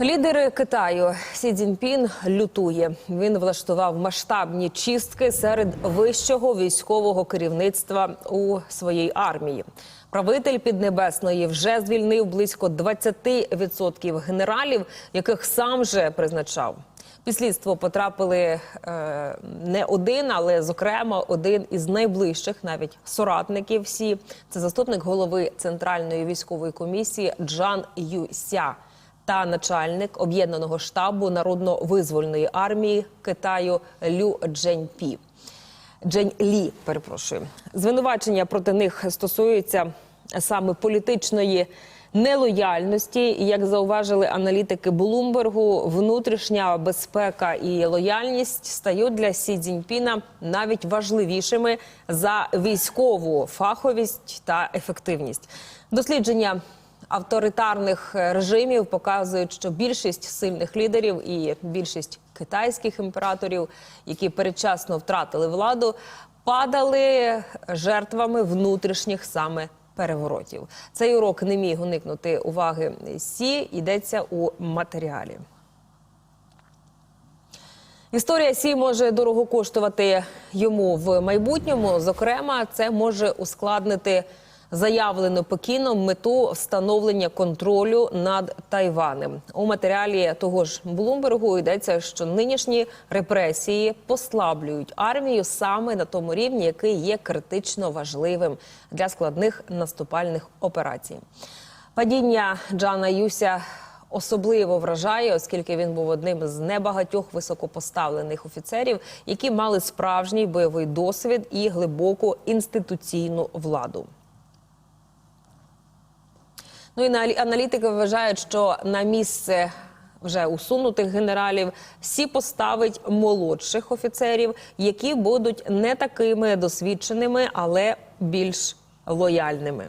Лідери Китаю Сі Цзіньпін лютує. Він влаштував масштабні чистки серед вищого військового керівництва у своїй армії. Правитель Піднебесної вже звільнив близько 20% генералів, яких сам же призначав. Під слідство потрапили е, не один, але зокрема один із найближчих, навіть соратників. Сі це заступник голови центральної військової комісії Джан Юся та начальник об'єднаного штабу народно-визвольної армії Китаю Лю Дженьпі. Джень Лі, перепрошую. Звинувачення проти них стосуються саме політичної нелояльності. Як зауважили аналітики Блумбергу, внутрішня безпека і лояльність стають для Сі Цзіньпіна навіть важливішими за військову фаховість та ефективність. Дослідження авторитарних режимів показують, що більшість сильних лідерів і більшість китайських імператорів, які передчасно втратили владу, падали жертвами внутрішніх саме переворотів. Цей урок не міг уникнути уваги сі. Йдеться у матеріалі. Історія сі може дорого коштувати йому в майбутньому. Зокрема, це може ускладнити заявлену Пекіном мету встановлення контролю над Тайванем. У матеріалі того ж Блумбергу йдеться, що нинішні репресії послаблюють армію саме на тому рівні, який є критично важливим для складних наступальних операцій. Падіння Джана Юся особливо вражає, оскільки він був одним з небагатьох високопоставлених офіцерів, які мали справжній бойовий досвід і глибоку інституційну владу. Ну і на- аналітики вважають, що на місце вже усунутих генералів всі поставить молодших офіцерів, які будуть не такими досвідченими, але більш лояльними.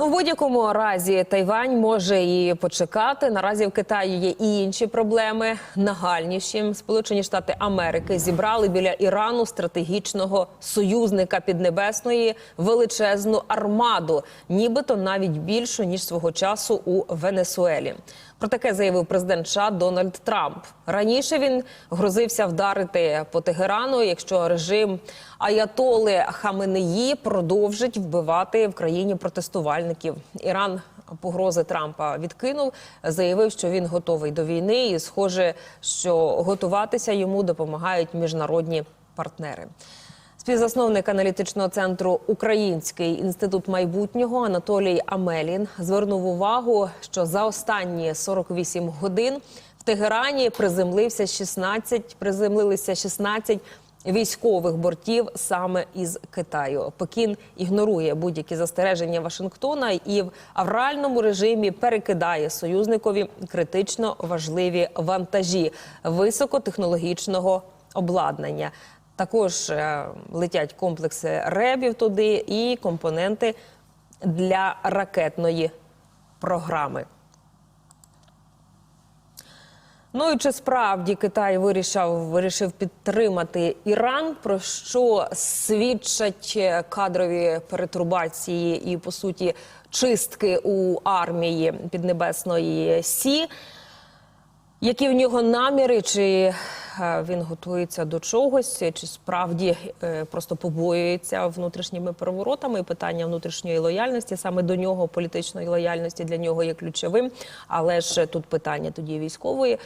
Ну, в будь-якому разі Тайвань може і почекати. Наразі в Китаї є і інші проблеми, нагальніші. Сполучені Штати Америки зібрали біля Ірану стратегічного союзника Піднебесної величезну армаду, нібито навіть більшу ніж свого часу у Венесуелі. Про таке заявив президент США Дональд Трамп. Раніше він грозився вдарити по Тегерану, якщо режим Аятоли Хаменеї продовжить вбивати в країні протестувальників. Іран погрози Трампа відкинув, заявив, що він готовий до війни, і схоже, що готуватися йому допомагають міжнародні партнери. Співзасновник аналітичного центру Український інститут майбутнього Анатолій Амелін звернув увагу, що за останні 48 годин в Тегерані приземлився 16, приземлилися 16 військових бортів саме із Китаю. Пекін ігнорує будь-які застереження Вашингтона і в авральному режимі перекидає союзникові критично важливі вантажі високотехнологічного обладнання. Також е, летять комплекси ребів туди і компоненти для ракетної програми. Ну і чи справді Китай вирішив, вирішив підтримати Іран, про що свідчать е, кадрові перетурбації і по суті чистки у армії Піднебесної Сі? Які в нього наміри? Чи е, він готується до чогось, чи справді е, просто побоюється внутрішніми переворотами? І питання внутрішньої лояльності саме до нього, політичної лояльності для нього є ключовим. Але ж тут питання тоді військової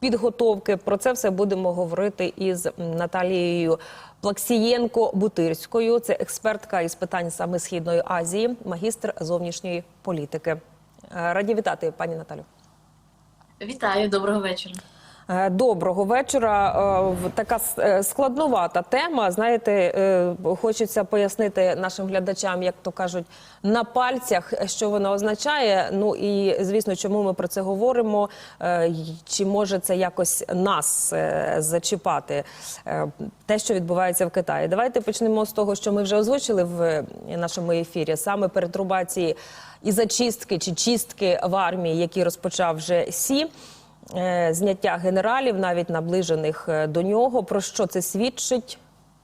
підготовки. Про це все будемо говорити із Наталією Плаксієнко-Бутирською. Це експертка із питань саме Східної Азії, магістр зовнішньої політики. Е, Раді вітати, пані Наталю. Вітаю, доброго вечора. Е, Доброго вечора. Е, Така е, складнувата тема. Знаєте, хочеться пояснити нашим глядачам, як то кажуть, на пальцях, що вона означає. Ну і звісно, чому ми про це говоримо, чи може це якось нас зачіпати, те, що відбувається в Китаї. Давайте почнемо з того, що ми вже озвучили в нашому ефірі, саме перетрубації і зачистки чи чистки в армії, які розпочав вже Сі зняття генералів, навіть наближених е, до нього. Про що це свідчить?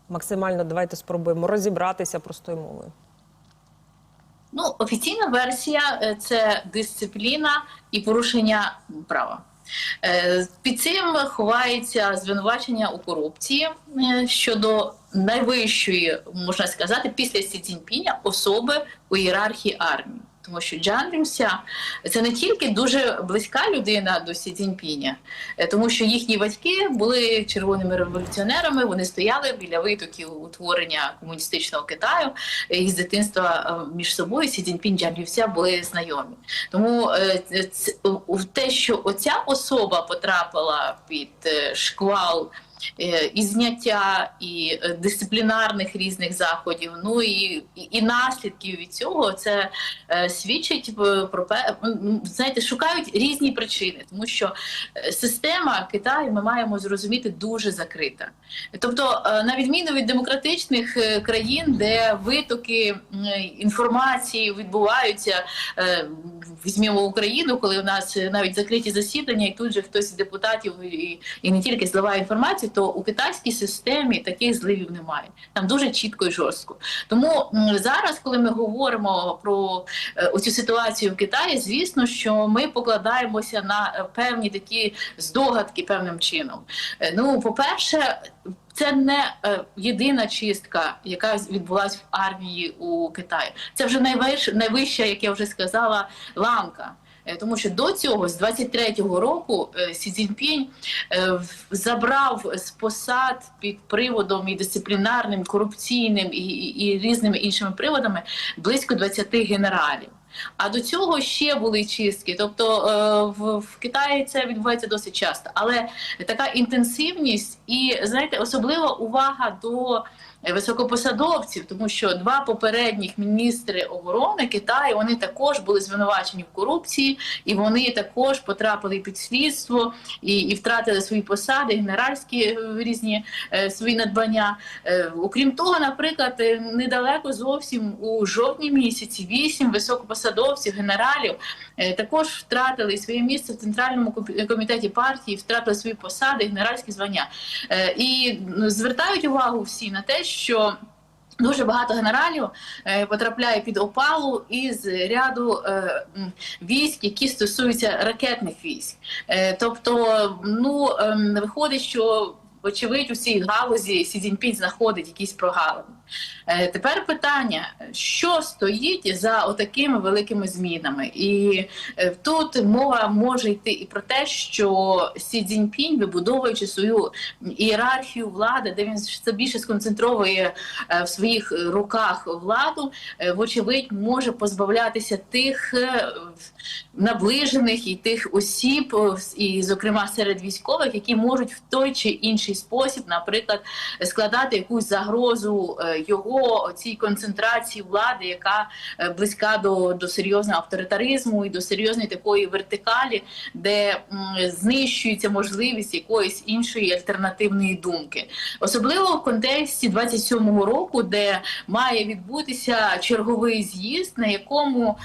Максимально давайте спробуємо розібратися простою мовою. Ну, офіційна версія е, це дисципліна і порушення права. Е, Під цим ховається звинувачення у корупції е, щодо найвищої, можна сказати, після Сі Цзіньпіня особи у ієрархії армії. Тому що Джан Рімся це не тільки дуже близька людина до Сі Цзіньпіня, е, тому що їхні батьки були червоними революціонерами. Вони стояли біля витоків утворення комуністичного Китаю е, і з дитинства е, між собою Сі Цзіньпінь Джан Рімся були знайомі. Тому те, що оця особа потрапила під шквал. Е, І зняття і е, дисциплінарних різних заходів, ну і, і, наслідків від цього це е, свідчить про знаєте, шукають різні причини, тому що система Китаю ми маємо зрозуміти дуже закрита. Тобто, на відміну від демократичних країн, де витоки інформації відбуваються, візьмемо Україну, коли у нас навіть закриті засідання, і тут же хтось з депутатів і, і не тільки зливає інформацію, то у китайській системі таких зливів немає. Там дуже чітко і жорстко. Тому зараз, коли ми говоримо про е, оцю ситуацію в Китаї, звісно, що ми покладаємося на е, певні такі здогадки певним чином. Е, Ну, по-перше, це не єдина чистка, яка відбулася в армії у Китаї. Це вже найвища, найвища, як я вже сказала, ланка. Е, Тому що до цього, з 23-го року, е, Сі Цзіньпінь е, забрав з посад під приводом і дисциплінарним, корупційним і, і, і різними іншими приводами близько 20 генералів. А до цього ще були чистки. Тобто в, в Китаї це відбувається досить часто. Але така інтенсивність і знаєте, особлива увага до високопосадовців, тому що два попередніх міністри оборони Китаю вони також були звинувачені в корупції, і вони також потрапили під слідство і, і втратили свої посади, генеральські е, різні е, свої надбання. Е, окрім того, наприклад, е, недалеко зовсім у жовтні місяці вісім високопосадовців, генералів е, також втратили своє місце в центральному комітеті партії, втратили свої посади, генеральські звання. Е, І звертають увагу всі на те, що Дуже багато генералів е, потрапляє під опалу із ряду е, військ, які стосуються ракетних військ. Е, тобто, ну ем, виходить, що вочевидь у цій галузі Сі Цзіньпінь знаходить якісь прогалини. Е, тепер питання: що стоїть за отакими великими змінами? І е, тут мова може йти і про те, що Сі Цзіньпінь, вибудовуючи свою ієрархію влади, де він все більше сконцентровує е, в своїх руках владу, вочевидь, може позбавлятися тих наближених і тих осіб, і, зокрема, серед військових, які можуть в той чи інший спосіб, наприклад, складати якусь загрозу е, його цій концентрації влади, яка е, близька до, до серйозного авторитаризму і до серйозної такої вертикалі, де знищується можливість якоїсь іншої альтернативної думки, особливо в контексті 27-го року, де має відбутися черговий з'їзд, на якому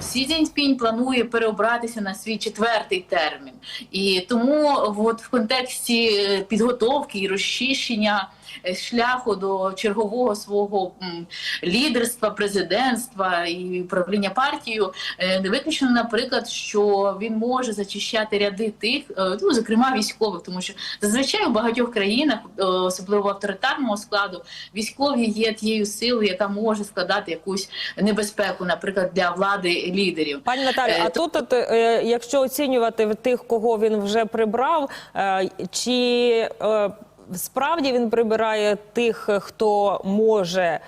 Сі Цзіньпінь планує переобратися на свій четвертий термін, і тому от в контексті е, підготовки і розчищення е, шляху до чергового свого лідерства, президентства і управління партією, е, не виключено, наприклад, що він може зачищати ряди тих, е, ну зокрема військових, тому що зазвичай у багатьох країнах, е, особливо авторитарного складу, військові є тією силою, яка може складати якусь небезпеку, наприклад, для влади лідерів. Пані Наталі, Е, а тут, от, е, якщо оцінювати тих, кого він вже прибрав, е, чи е, справді він прибирає тих, хто може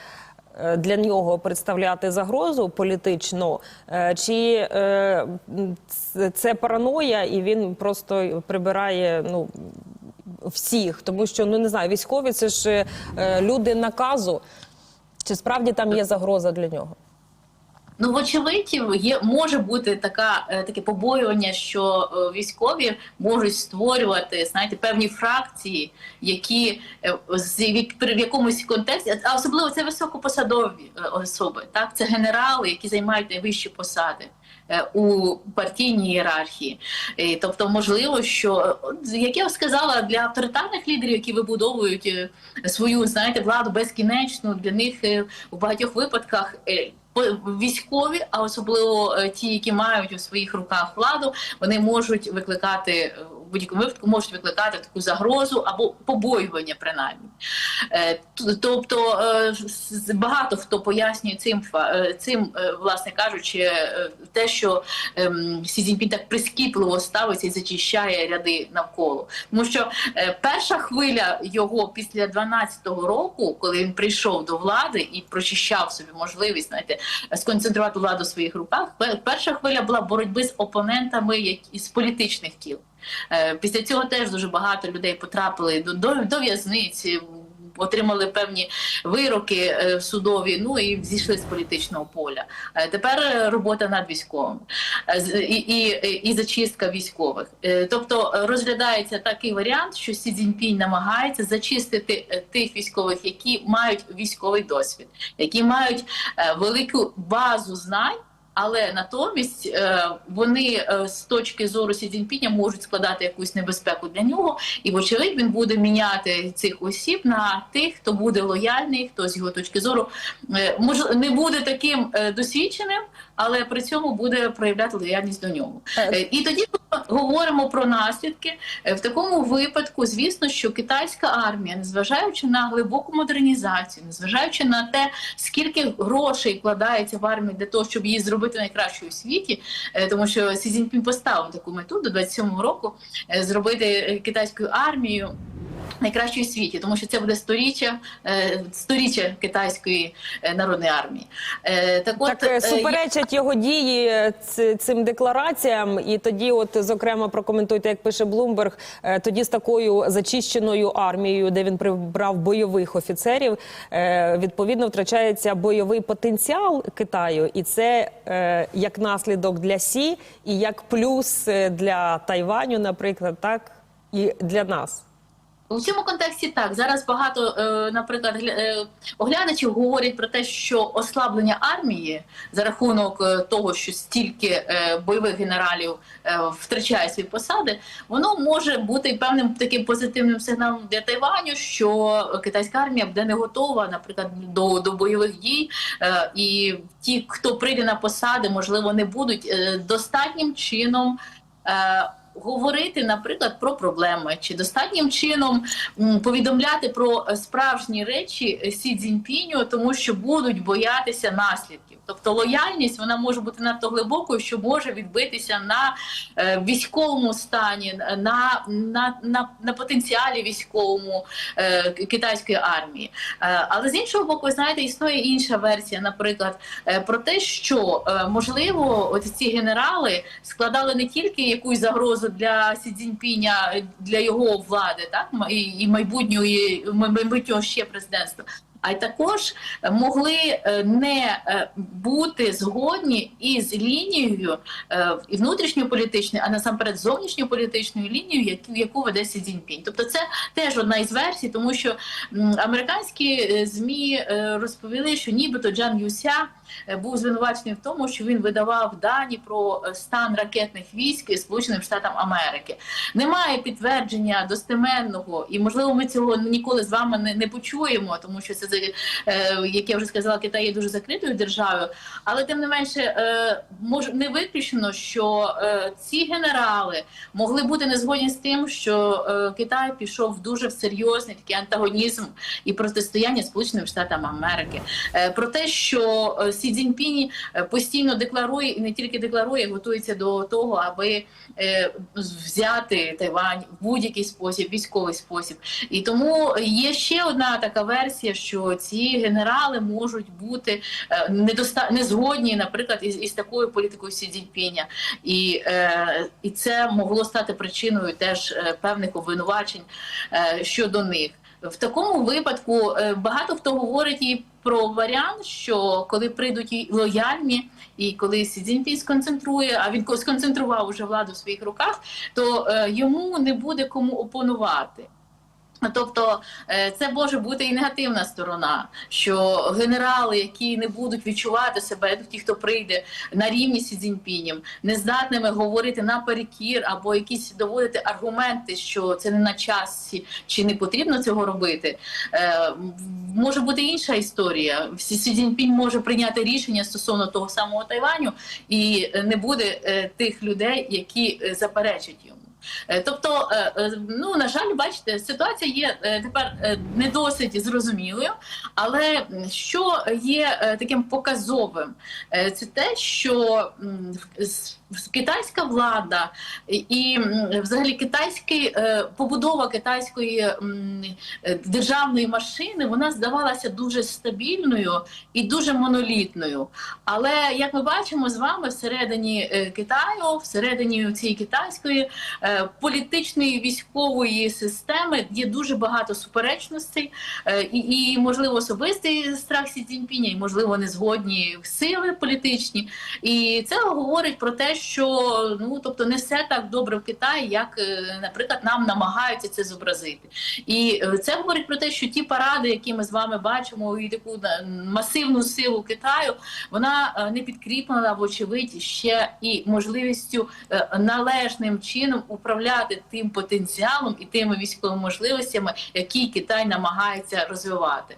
е, для нього представляти загрозу політичну, е, чи е, це- параноя, і він просто прибирає ну, всіх, тому що ну не знаю, військові це ж люди наказу. Чи справді там є загроза для нього? Ну, вочевидь, є може бути така е, таке побоювання, що е, військові можуть створювати знаєте, певні фракції, які е, з в якомусь контексті, а особливо це високопосадові особи. Так, це генерали, які займають найвищі посади. У партійній ієрархії, тобто, можливо, що як я сказала, для авторитарних лідерів, які вибудовують свою знаєте владу безкінечну, для них в багатьох випадках військові, а особливо е, ті, які мають у своїх руках владу, вони можуть викликати е, будь-якому випадку можуть викликати таку загрозу або побоювання, принаймні. Е, Тобто е, багато хто пояснює цим е, цим, власне кажучи, те, що ем, Сі Цзіньпін так прискіпливо ставиться і зачищає ряди навколо. Тому що перша хвиля його після 12-го року, коли він прийшов до влади і прочищав собі можливість знаєте, сконцентрувати владу в своїх руках. Перша хвиля була боротьби з опонентами які- з політичних кіл. Е, Після цього теж дуже багато людей потрапили до, до, до в'язниці. Отримали певні вироки е, судові, ну і зійшли з політичного поля. Е, Тепер робота над військовими Е, і, і, і зачистка військових. Тобто розглядається такий варіант, що Сі Цзіньпінь намагається зачистити тих військових, які мають військовий досвід, які мають велику базу знань. Але натомість е, вони е, з точки зору Сі Цзіньпіня можуть складати якусь небезпеку для нього, і вочевидь він буде міняти цих осіб на тих, хто буде лояльний, хто з його точки зору е, може не буде таким досвідченим, але при цьому буде проявляти лояльність до нього. І тоді ми говоримо про наслідки. В такому випадку, звісно, що китайська армія, незважаючи на глибоку модернізацію, незважаючи на те, скільки грошей вкладається в армію для того, щоб її зробити найкращою у світі, е, тому що Сі Цзіньпін поставив таку мету до 27-го року е, зробити китайську армію. Найкращою у світі, тому що це буде сторіччя, е, сторіччя китайської е, народної армії. Е, Так, от, Так суперечать його дії цим деклараціям, і тоді, от зокрема, прокоментуйте, як пише Блумберг, тоді з такою зачищеною армією, де він прибрав бойових офіцерів, відповідно втрачається бойовий потенціал Китаю, і це як наслідок для Сі, і як плюс для Тайваню, наприклад, так і для нас. У цьому контексті так зараз багато, е, наприклад, е, оглядачів говорять про те, що ослаблення армії за рахунок е, того, що стільки бойових генералів втрачає свої посади, воно може бути певним таким позитивним сигналом для Тайваню, що китайська армія буде не готова, наприклад, до, до бойових дій, і ті, хто прийде на посади, можливо, не будуть достатнім чином. Говорити, наприклад, про проблеми чи достатнім чином повідомляти про справжні речі Сі Цзіньпіню, тому що будуть боятися наслідків. Тобто лояльність вона може бути надто глибокою, що може відбитися на е, військовому стані, на, на, на, на потенціалі військовому е, китайської армії. Е, але з іншого боку, знаєте, існує інша версія, наприклад, про те, що можливо, от ці генерали складали не тільки якусь загрозу для Сі Цзіньпіня, для його влади, так і, і майбутньої майбутнього ще президентства. А й також могли е, не е, бути згодні із лінією е, і внутрішньополітичною, а насамперед зовнішньополітичною лінією, яку, веде Сі Цзіньпінь. Тобто, це теж одна із версій, тому що американські змі розповіли, що нібито Джан Юся був звинувачений в тому, що він видавав дані про е, стан ракетних військ Сполученим Штатам Америки. Немає підтвердження достеменного, і можливо, ми цього ніколи з вами не, не почуємо, тому що це е, як я вже сказала, Китай є дуже закритою державою. Але тим не менше, е, може не виключено, що е, ці генерали могли бути не згодні з тим, що е, Китай пішов в дуже серйозний такий антагонізм і протистояння Сполученим Штатам Америки. Е, Про те, що е, Сі Цзіньпінь е, постійно декларує і не тільки декларує, готується до того, аби е, взяти Тайвань в будь-який спосіб, військовий спосіб. І тому є ще одна така версія, що ці генерали можуть бути е, недоста... не згодні, наприклад, із, із такою політикою Сі Цзіньпіня. І, і це могло стати причиною теж певних обвинувачень щодо них. В такому випадку е, багато хто говорить і про варіант, що коли прийдуть лояльні, і коли Сі сконцентрує, а він ко- сконцентрував уже владу в своїх руках, то е, йому не буде кому опонувати. Тобто е, це може бути і негативна сторона, що генерали, які не будуть відчувати себе, ті, хто прийде на рівні з Цзіньпінем, не здатними говорити наперекір або якісь доводити аргументи, що це не на часі чи не потрібно цього робити. Е, Може бути інша історія. Сі Цзіньпінь може прийняти рішення стосовно того самого Тайваню, і не буде е, тих людей, які заперечать йому. Е, Тобто, е, е, ну на жаль, бачите, ситуація є тепер не досить зрозумілою, але що є таким показовим, це те, що китайська влада і- взагалі китайський е, побудова китайської державної машини вона здавалася дуже стабільною і дуже монолітною. Але як ми бачимо з вами всередині е, Китаю, всередині цієї китайської е, політичної військової системи є дуже багато суперечностей, і, і можливо особистий страх Сі Цзіньпіня, і можливо незгодні сили політичні. І це говорить про те, що ну тобто не все так добре в Китаї, як, е, наприклад, нам намагаються це зобразити. І е, це говорить про те, що ті паради, які ми з вами бачимо, і таку е, масивну силу Китаю, вона не підкріплена, вочевидь, ще і можливістю належним чином управляти тим потенціалом і тими військовими можливостями, які Китай намагається розвивати.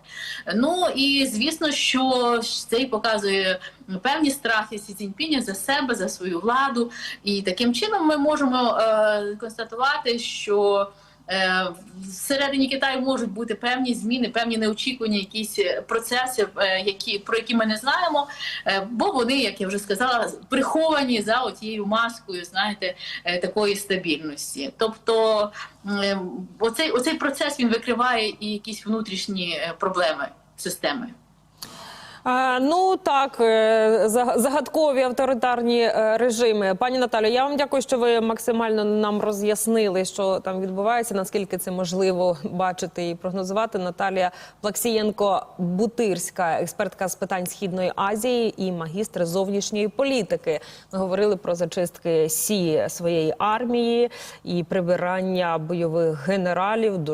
Ну і звісно, що це показує певні страхи Сі Цзіньпіня за себе, за свою владу. І таким чином ми можемо е, констатувати, що Е, Всередині Китаю можуть бути певні зміни, певні неочікувані якісь процеси, е, які про які ми не знаємо, е, бо вони, як я вже сказала, приховані за отією маскою, знаєте, е, такої стабільності. Тобто, е, оцей, оцей процес він викриває і якісь внутрішні е, проблеми системи. Ну так, е, за- загадкові авторитарні е, режими. Пані Наталю, я вам дякую, що ви максимально нам роз'яснили, що там відбувається, наскільки це можливо бачити і прогнозувати. Наталія Плаксієнко Бутирська, експертка з питань східної Азії і магістр зовнішньої політики. Ми говорили про зачистки сі своєї армії і прибирання бойових генералів до